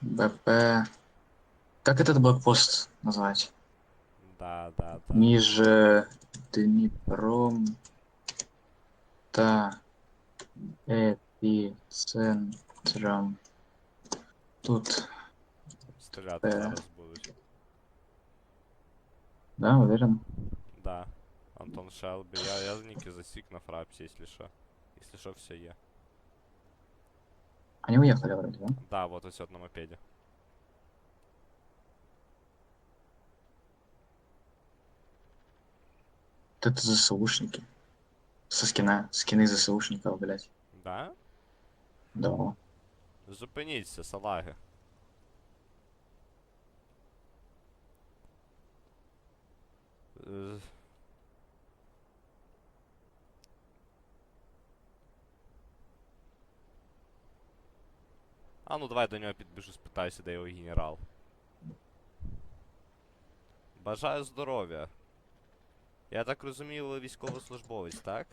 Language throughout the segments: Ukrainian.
БП. Как этот блокпост назвать? Да, да, да. Ниже Днепром та эпицентром. Тут, Стріляти Е. зараз будуть. да, уверен? Да. Антон Шелбі. Я, я ніки засік на фрапсі, якщо що. Якщо що, все є. Они уехали вроде, да? Да, вот ось от на мопеді. Вот это ЗСУшники. Со скина, скины ЗСУшников, блядь. Да? Да. Зупиніться, салаги. А ну давай до нього підбіжу, спитаюся, де його генерал. Бажаю здоров'я. Я так розумію, ви військовослужбовець, так?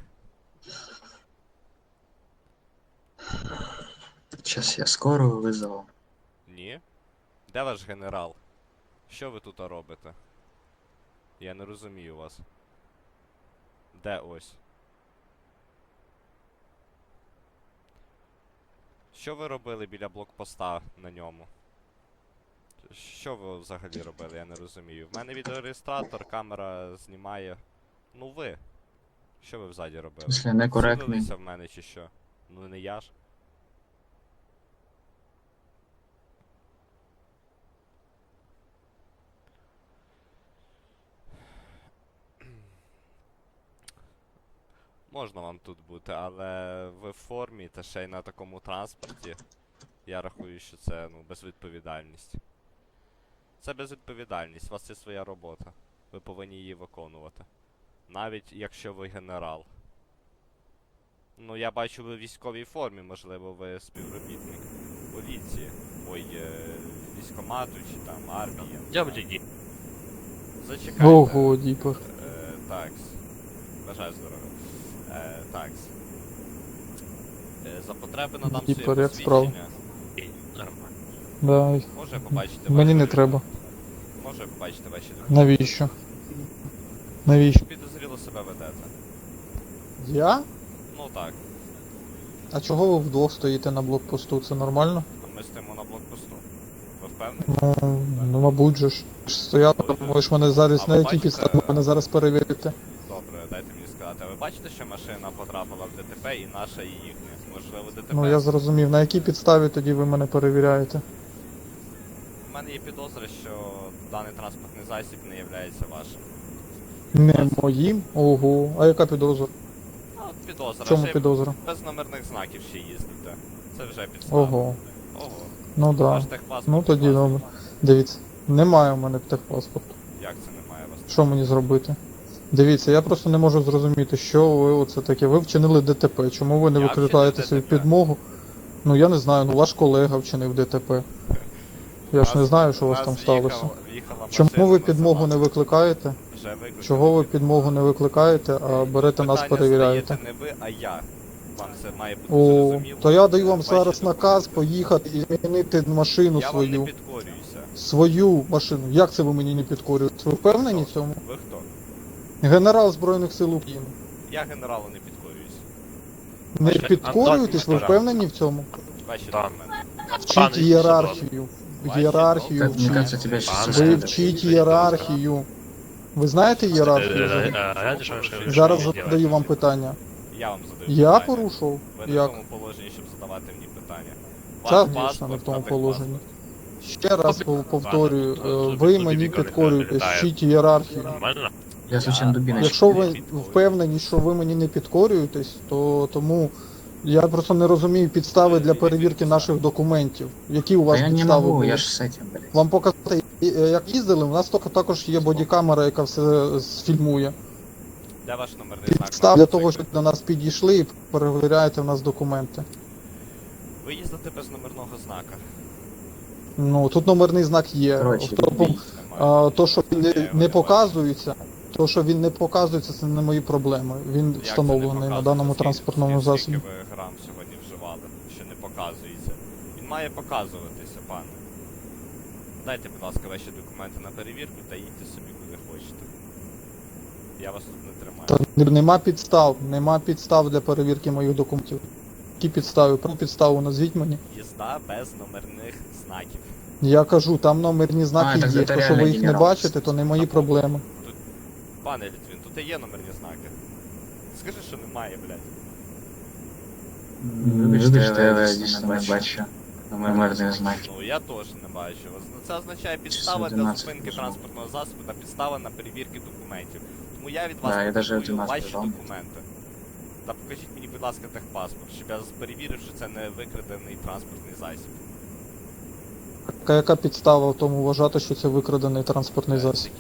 Сейчас я скорую вызову. Ні. Де ваш генерал? Що ви тут робите? Я не розумію вас. Де ось? Що ви робили біля блокпоста на ньому? Що ви взагалі робили, я не розумію. В мене відеореєстратор, камера знімає. Ну ви. Що ви взаді робили? Це. Цілилися в мене чи що? Ну не я ж. Можна вам тут бути, але ви в формі та ще й на такому транспорті. Я рахую, що це ну, безвідповідальність. Це безвідповідальність, у вас є своя робота. Ви повинні її виконувати. Навіть якщо ви генерал. Ну, я бачу, ви в військовій формі, можливо, ви співробітник поліції. Ой, е, військомату чи там армії. Я в лігі. Зачекайте. Ого, Діпер. Е, такс. Бажаю здоров'я. Е, такс. Е, за потреби надам Ді, своє поряд посвідчення. Нормально. Да. Може побачити Мені ваші не треба. Може побачити ваші документи? Навіщо? Навіщо? Підозріло себе ведете. Я? Ну так. А чого ви вдвох стоїте на блокпосту? Це нормально? Ми стоїмо на блокпосту. Ви впевнені? Ну, ну мабуть же ж. ж Стояти, ви ж мене зараз А на якій бачите- підставі мене зараз перевірите. Добре, дайте мені сказати. А ви бачите, що машина потрапила в ДТП і наша, і їхня? Можливо, ДТП? Ну я зрозумів, на якій підставі тоді ви мене перевіряєте? У мене є підозра, що даний транспортний засіб не є вашим. Не моїм? Ого. А яка підозра? Ну, от підозра, В чому підозра? без номерних знаків ще їздите. Це вже підстава. Ого. Ого. Ну да. Ваш техпаспорт. Ну тоді будь добре. Дивіться, немає у мене техпаспорту. Як це немає у вас? Що мені зробити? Дивіться, я просто не можу зрозуміти, що ви оце таке. Ви вчинили ДТП. Чому ви не Я викликаєте вчинив свою ДТП. підмогу? Ну я не знаю, ну ваш колега вчинив ДТП. Я ж не знаю, що у вас там сталося. Чому ви підмогу не викликаєте? Чого ви підмогу не викликаєте, а берете нас перевіряєте? не ви, а я. Вам це має бути О, зрозуміло. то я даю вам Ваші зараз документи. наказ поїхати і змінити машину Я вам не свою. підкорююся. Свою машину. Як це ви мені не підкорюєте? Ви впевнені в цьому? Ви хто? Генерал Збройних сил України. Я генералу не підкорююсь. Не Бачите, підкорюєтесь, ви Антон, впевнені в цьому? Ваші Так. Вчіть Пане ієрархію. Ваші Ієрархію Как, мне вчіть. кажется, тебя сейчас Вы Ви вчіть ієрархію. Ви знаєте ієрархію? Е, взагалі? е, ви Зараз задаю вам питання. Я вам задаю Я питання. порушував? Ви не в Як? тому положенні, щоб задавати мені питання. Та, звісно, не в тому положенні. техпаспорт. Ще раз пов- повторюю, е, ви мені підкорюєтесь, вчіть ієрархію. Нормально? Я случайно дубиночку. Якщо ви впевнені, що ви мені не підкорюєтесь, то тому я просто не розумію підстави для перевірки наших документів. Які у вас я не підстави могу, були? я ж с этим, блядь. Вам показати, е, як їздили, у нас тільки також є бодікамера, яка все сфільмує. Де ваш номерний знак? Підстав для того, щоб до нас підійшли і перевіряєте в нас документи. Ви їздите без номерного знака. Ну тут номерний знак є. Коротше, Хто а, то, що не, не не показується, то, що він не показується, це не мої проблеми. Він Як встановлений на даному Скільки- транспортному скільки засобі. ви грам сьогодні вживали, що не показується? Він має показуватися, пане. Дайте, будь ласка, ваші документи на перевірку та їдьте собі куди хочете. Я вас тут не тримаю. Та нема підстав, нема підстав для перевірки моїх документів. Які підстави? Про підставу назвіть мені. Їзда без номерних знаків. Я кажу, там номерні знаки так є. це То, що реально ви їх не генерал. бачите, то не мої проблеми. Пане Літвін, тут і є номерні знаки. Скажи, що немає, блядь. Вибачте, але дійсно не бачу номерних знаків. Ну я теж не бачу. Ну, Це означає підстава для зупинки транспортного засобу та підстава на перевірки документів. Тому я від вас Да, я потребую ваші документи. Та покажіть мені, будь ласка, техпаспорт, щоб я перевірив, що це не викрадений транспортний засіб. Яка, яка підстава в тому вважати, що це викрадений транспортний Е, засіб?